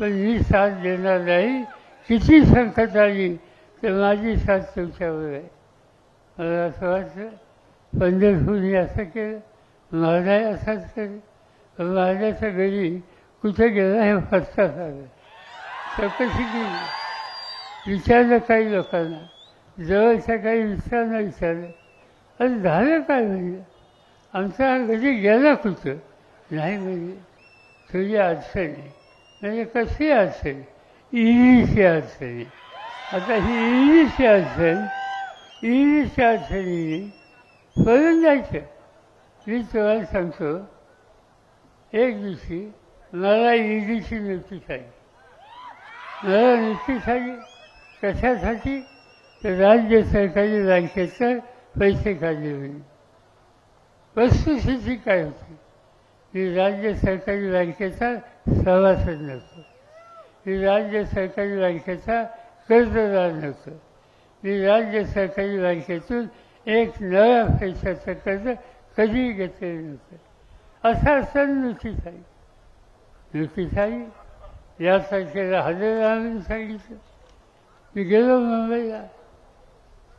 पण मी साथ देणार नाही किती संकट आली तर माझी साथ तुमच्यावर आहे. मला असं वाटतं पंढरपूरने असं केलं महाराज असाच केलं महाराजाच्या घरी कुठे गेला हे फसतात आलं चौकशी केली. विचारलं काही लोकांना. जवळच्या काही मित्रांना विचारलं. अरे झालं काय म्हणजे? आमचा घरी गेला कुठं? नाही म्हणजे. तुझी अडचण आहे. म्हणजे कशी असेल? इंग्लिशची असेल. आता ही इंग्लिशची अडचण इंग्लिशच्या अडचणीने पळून जायचं मी तुम्हाला सांगतो एक दिवशी मला इंग्लिशची नोटीस आली मला नोटीस आली कशासाठी? तर राज्य सरकारी बँकेचं पैसे काढले होते. वस्तुस्थिती काय होती? मी राज्य सरकारी बँकेचा सभासद नव्हतो ही राज्य सरकारी बँकेचा कर्जदार नव्हतो मी राज्य सरकारी बँकेतून एक नव्या पैशाचं कर्ज कधीही घेतलेलं नव्हतं असा सण नोटीस आली या तारखेला हजर राहून सांगितलं. मी गेलो मुंबईला.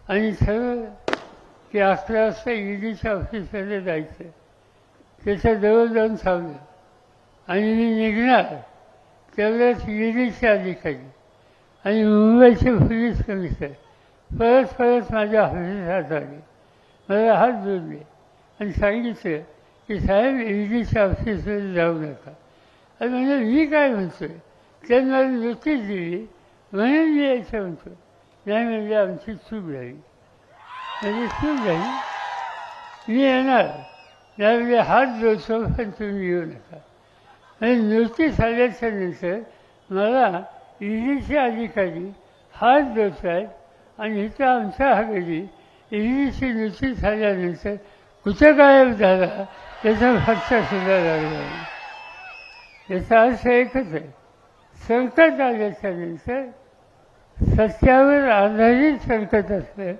आणि ठरवलं की अकरा वाजता ईडीच्या ऑफिसमध्ये जायचं. त्याच्याजवळ जाऊन थांबलं आणि मी निघणार तेवढ्याच ईडीचे अधिकारी आणि मुंबईचे पोलीस कमिशनर परत परत माझ्या ऑफिसात आले मला हात जोडले आणि सांगितलं की साहेब ईडीच्या ऑफिसमध्ये जाऊ नका. आणि म्हणजे मी काय म्हणतोय? त्यांनी मला नोटीस दिली म्हणून मी यायचं म्हणतो नाही म्हणजे आमची चूक झाली. म्हणजे चूक झाली. मी येणार. त्यावेळी हात जोडतो पण तुम्ही येऊ नका. आणि नोटीस आल्याच्यानंतर मला ईडीचे अधिकारी हात जोडत आहेत आणि इथं आमच्या हवेली ईडीची नोटीस झाल्यानंतर कुठं गायब झाला त्याचा फटका सुद्धा लागला याचा अर्थ एकच आहे संकट आल्याच्यानंतर सत्यावर आधारित संकट असलं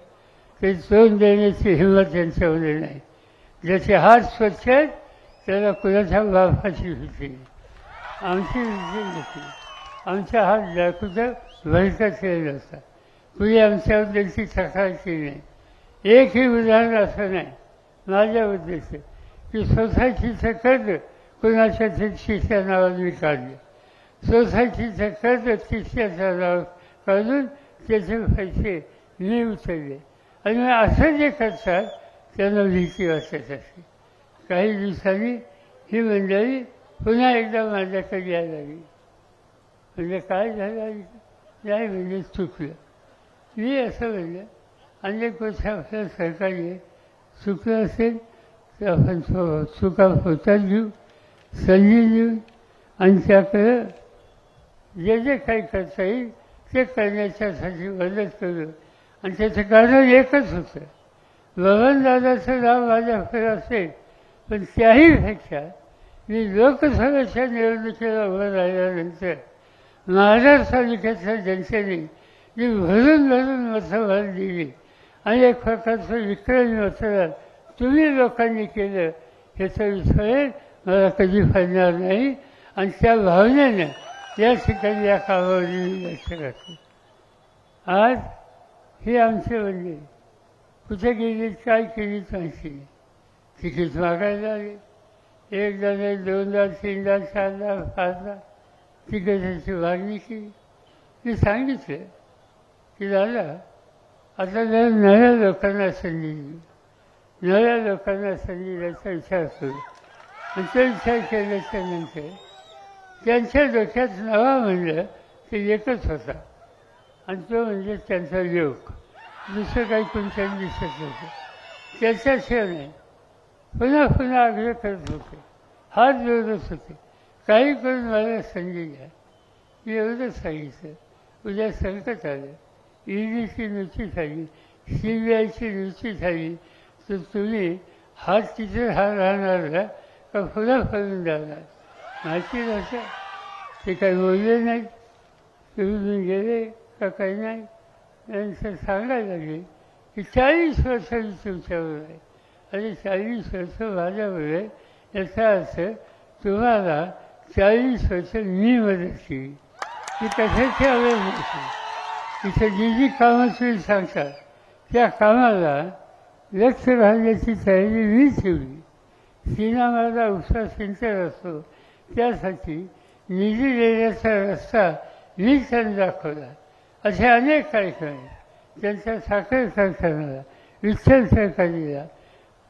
ते तोंड देण्याची हिंमत त्यांच्यामध्ये नाही. ज्याचे हात स्वच्छ आहेत त्याला कुणाच्या बापाची होती. आमची होती. आमचा हात दाखवता भरकत केलेला असता कुणी आमच्याबद्दलची तक्रार केली नाही. एकही उदाहरण असं नाही. माझ्या उद्देश की सोसायटीचं कर्ज कुणाच्या तिसऱ्या नावाने मी काढलं. सोसायटीचं कर्ज तिसऱ्याच्या नावावर काढून त्याचे पैसे मी उचलले. आणि असं जे करतात त्यांना भीती वाटत असते काही दिवसांनी ही मंडळी पुन्हा एकदा माझ्याकडे यायला लागली. म्हणजे काय झालं? नाही म्हणजे चुकलं. मी असं म्हणलं अनेक वर्ष आपल्या सरकारी चुकलं असेल तर आपण चुका होतात घेऊ संधी देऊन आणि त्याकडं जे जे काही करता येईल ते करण्याच्यासाठी मदत करू. आणि त्याचं कारण एकच होतं. बबनदादाचं नाव माझ्याकडे असेल पण त्याहीपेक्षा मी लोकसभेच्या निवडणुकीला उभं राहिल्यानंतर महाराष्ट्र तालुक्याच्या जनतेने जी भरून भरून मतदान दिली. आणि एक प्रकारचं विक्रमी मतदान तुम्ही लोकांनी केलं ह्याचं विषय मला कधी फायणार नाही. आणि त्या भावनेनं या ठिकाणी या कामावर मी लक्ष घातलं. आज ही आमची म्हणजे कुठे गेली काय केली त्यांची तिकीट मागायला आली एकदा नाही दोनदा तीनदा चारदा पाचदा तिकिटाची मागणी केली. मी सांगितलं की दादा आता जर नव्या लोकांना संधी दिली नव्या लोकांना संधी द्यायचा विचार करू आणि तो विचार केल्याच्यानंतर त्यांच्या डोक्यात नवा म्हणलं ते एकच होता आणि तो म्हणजे त्यांचा योग. दुसरं काही कोणत्याही दिसत नव्हतं त्याच्याशिवाय नाही. पुन्हा पुन्हा आग्रह करत होते. हात जोडत होते. काही करून मला संधी घ्या मी एवढंच सांगितलं. उद्या संकट आलं. ईडीची नुची झाली. सी बी आयची नुची झाली. तर तुम्ही हात तिथे हा राहणार ना का पुन्हा फरून जाणार? माहिती नव्हतं. ते काही बोलले नाही तुम्ही गेले का काही नाही? यांचं सांगायला लागले की चाळीस वर्ष तुमच्यावर आहे. आणि चाळीस वर्ष माझ्यावर आहे. याचा अर्थ तुम्हाला चाळीस वर्ष मी मदत केली. की कशाची आवड नव्हती? इथे जी जी कामं तुम्ही सांगतात त्या कामाला व्यक्त राहण्याची तयारी मी ठेवली. सीना माझा उत्साह सिंचर असतो. त्यासाठी निधी देण्याचा रस्ता मी त्यांनी दाखवला. असे अनेक कार्यक्रम आहेत. त्यांचा साखर कारखाना विठ्ठल सरकारीला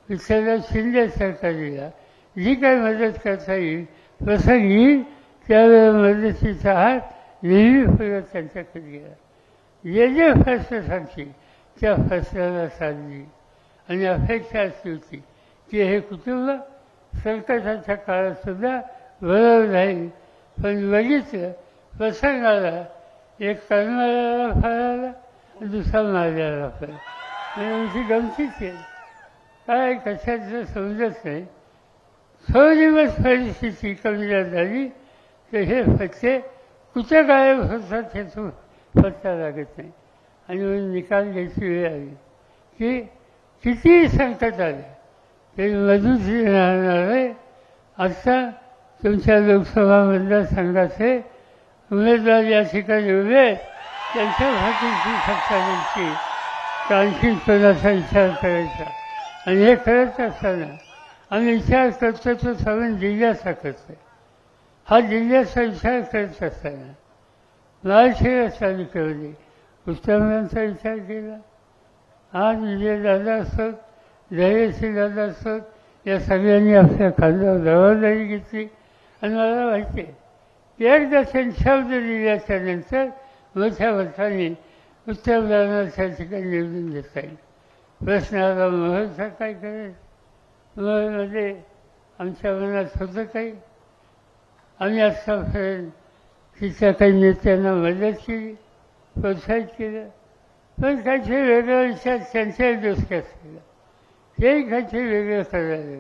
विठ्ठलराव शिंदे सरकारीला जी काही मदत करता येईल प्रसंग येईल त्यावेळेला मदतीचा हात नेहमी फुलं त्यांच्याकडे गेला जे जे फैसले सांगतील त्या फैसल्याला साधली. आणि अपेक्षा अशी होती की हे कुटुंब संकटाच्या काळातसुद्धा बरोबर राहील. पण बघितलं प्रसंगाला एक करणाऱ्याला फळायला दुसरा मारल्याला फळ आणि आमची गमतीच आहे. काय कशाचं समजत नाही. थोडे दिवस परिस्थिती कमी झाली तर हे फटके कुठे गायब होतात हे तो पत्ता लागत नाही. आणि म्हणून निकाल घ्यायची वेळ आली. की कितीही संकट आले. तरी मजूत राहणार आहे. आत्ता तुमच्या लोकसभा मतदारसंघाचे उमेदवार या ठिकाणी उभे त्यांच्या भाषेची सत्ता द्यायची तर आणखी कोणाचा विचार करायचा आणि हे करत असताना आम्ही विचार करतो तो सगळं जिल्ह्याचा करतो हा जिल्ह्याचा विचार करत असताना महाराष्ट्र चालू केली उत्तरांचा विचार केला. आज विजयदादा असत जयश्री दादा असत या सगळ्यांनी आपल्या खांद्यावर जबाबदारी घेतली. आणि मला माहिती आहे एकदा त्यांनी शब्द दिल्याच्या नंतर मोठ्या मताने उत्तरदानाच्या ठिकाणी निवडून देता येईल प्रश्न आला महलचा काय करायचं महलमध्ये आमच्या मनात होतं काही आम्ही आत्तापर्यंत तिच्या काही नेत्यांना मदत केली प्रोत्साहित केलं पण काहीतरी वेगळा विचार त्यांच्याही डोसक्यात केला तेही काहीतरी वेगळं करायला लागले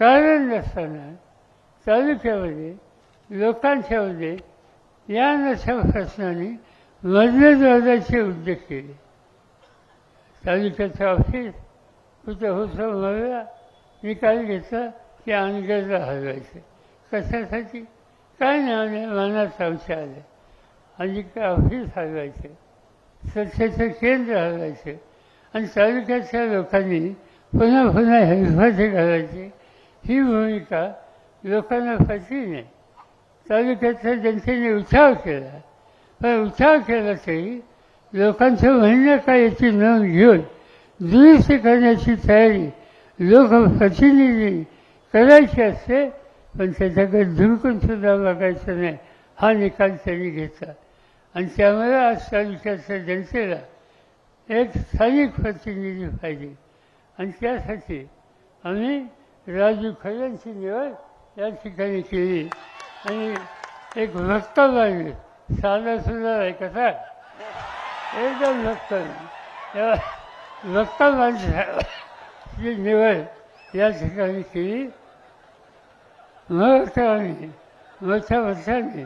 कारण नसताना तालुक्यामध्ये लोकांच्यामध्ये या नशा प्रश्नाने उद्योग केले. तालुक्याचं ऑफिस कुठं होतं मला निकाल घेतला की अनगरला हलवायचं. कशासाठी? काय नाही मनात आमच्या आले. आणि ऑफिस हलवायचं स्वच्छतेचं केंद्र हलवायचं आणि तालुक्याच्या लोकांनी पुन्हा पुन्हा हेलफाटे घालायचे. ही भूमिका लोकांना पटली नाही. तालुक्यातल्या जनतेने उत्साह केला. पण उठाव केला तरी लोकांचं म्हणणं काय याची नोंद घेऊन दुरुस्त करण्याची तयारी लोकप्रतिनिधी करायची असते पण त्याच्याकडे धुडकून सुद्धा बघायचं नाही हा निकाल त्यांनी घेतला. आणि त्यामुळे आज तालुक्याच्या जनतेला एक स्थानिक प्रतिनिधी पाहिजे. आणि त्यासाठी आम्ही राजू खऱ्यांची निवड या ठिकाणी केली. आणि एक वक्तव्य आहे साधं सुद्धा नाही कसं एकदम वक्तव्य वक्तव्यांची निवड या ठिकाणी केली. महत्वाने मोठ्या वर्षांनी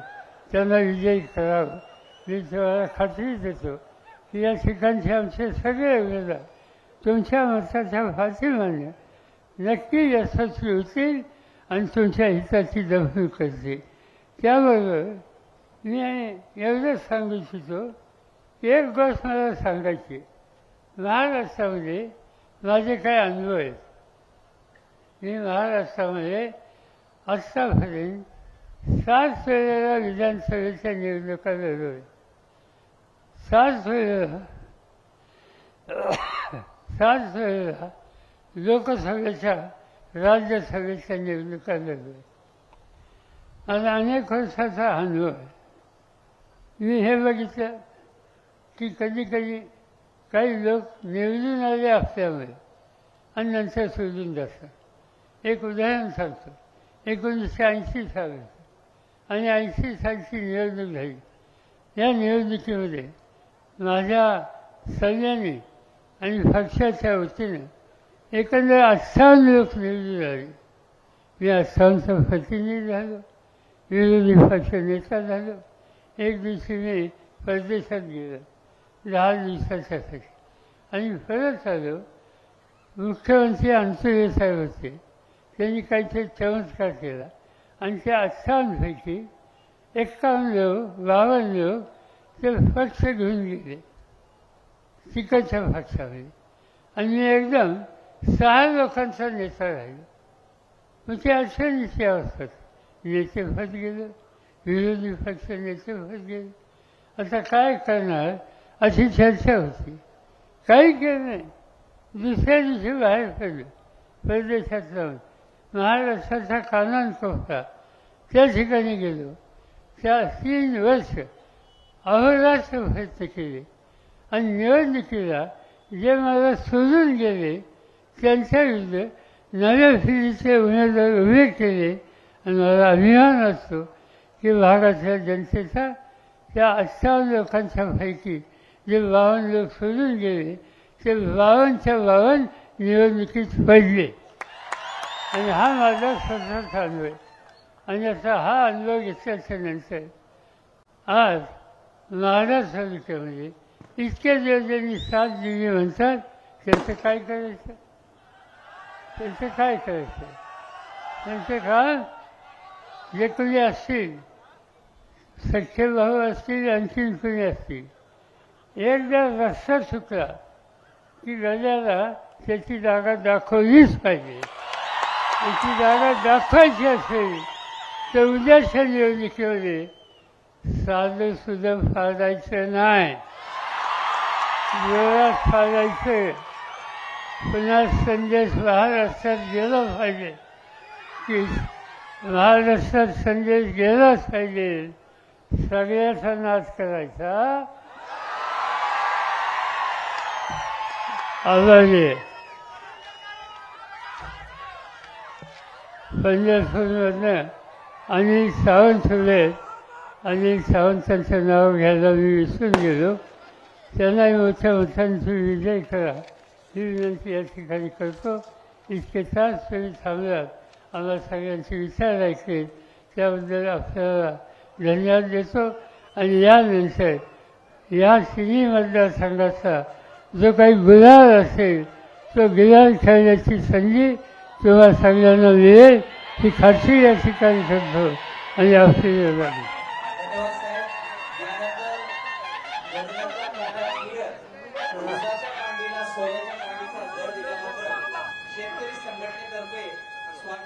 त्यांना विजयी करावं. मी तुम्हाला खात्री देतो की या ठिकाणचे आमचे सगळे उमेदवार तुमच्या मताच्या मान्य नक्की यशस्वी होतील. आणि तुमच्या हिताची दखल करते. त्याबरोबर मी एवढंच सांगू इच्छितो एक गोष्ट मला सांगायची महाराष्ट्रामध्ये माझे काही अनुभव आहेत. मी महाराष्ट्रामध्ये आत्तापर्यंत सात वेळेला विधानसभेच्या निवडणुका लढवल्या सात वेळेला सात वेळेला लोकसभेच्या राज्यसभेच्या निवडणुका लढवल्या आणि अनेक वर्षाचा अनुभव आहे. मी हे बघितलं की कधी कधी काही लोक निवडून आले असल्यामुळे आणि नंतर सोडून जातात. एक उदाहरण सांगतो. एकोणीसशे ऐंशी सालाचं आणि ऐंशी सालची निवडणूक झाली. या निवडणुकीमध्ये माझ्या सल्ल्याने आणि पक्षाच्या वतीनं एकंदर अठ्ठावन्न लोक निवडून आले मी अठ्ठावन्नचा प्रतिनिधी झालो विरोधी पक्ष नेता झालो एक दिवशी मी परदेशात गेलो दहा दिवसाच्यासाठी आणि परत आलो मुख्यमंत्री अंतुरे साहेब होते. त्यांनी काहीतरी चमत्कार केला. आणि त्या अठ्ठावन्नपैकी एक्कावन्न लोक बावन्न लोक ते पक्ष घेऊन गेले. तिकडच्या पक्षामध्ये. आणि मी एकदम सहा लोकांचा नेता राहिला. मग ते म्हणजे नेते असतात. नेते होत गेले विरोधी पक्ष नेते होत गेले आता काय करणार? अशी चर्चा होती. काही केलं नाही. दुसऱ्या दिवशी बाहेर पडलं. परदेशात जाऊन. महाराष्ट्राचा कानान होता त्या ठिकाणी गेलो. त्या तीन वर्ष अहोरात्र प्रयत्न केले. आणि निवडणुकीला जे मला सोडून गेले त्यांच्या विरुद्ध नव्या पिढीचे उमेदवार उभे केले. आणि मला अभिमान असतो की भागातल्या जनतेचा त्या अठ्ठावन्न लोकांच्या पैकी जे बावन्न लोक सोडून गेले ते बावनच्या बावन्न निवडणुकीत पडले. आणि हा माझा स्वतःचा अनुभव आणि असा हा अनुभव घेतल्याच्या नंतर आज महाराज तालुक्यामध्ये इतक्या दिवस ज्यांनी साथ दिली म्हणतात त्यांचं काय करायचं? त्यांचं काय करायचं? त्यांचं काम जे कोणी असतील सख्खे भाऊ असतील आणखीन कोणी असतील एकदा रस्ता चुकला की गजाला त्याची जागा दाखवलीच पाहिजे. त्याची जागा दाखवायची असेल तर उद्याच्या निवडणुकीमध्ये साधं सुद्धा फाडायचं नाही. जोरात फाडायचं. पुन्हा संदेश महाराष्ट्रात गेला पाहिजे? की महाराष्ट्रात संदेश गेलाच पाहिजे? सगळ्याचा नाश करायचा? आवाजे पंजाबमधनं अनिल सावंत होते अनिल सावंतांचं नाव घ्यायला मी विसरून गेलो. त्यांनाही मोठ्या मोठ्यांची विजय करा. ही विनंती या ठिकाणी करतो इतके तास तुम्ही थांबलात आम्हाला सगळ्यांचे विचार ऐकले त्याबद्दल आपल्याला धन्यवाद देतो आणि यानंतर या सिनी मतदारसंघाचा जो काही गुलाल असेल तो गुलाल खेळण्याची संधी तुम्हाला सगळ्यांना मिळेल ही खात्री या ठिकाणी करतो आणि आपली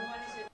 one is in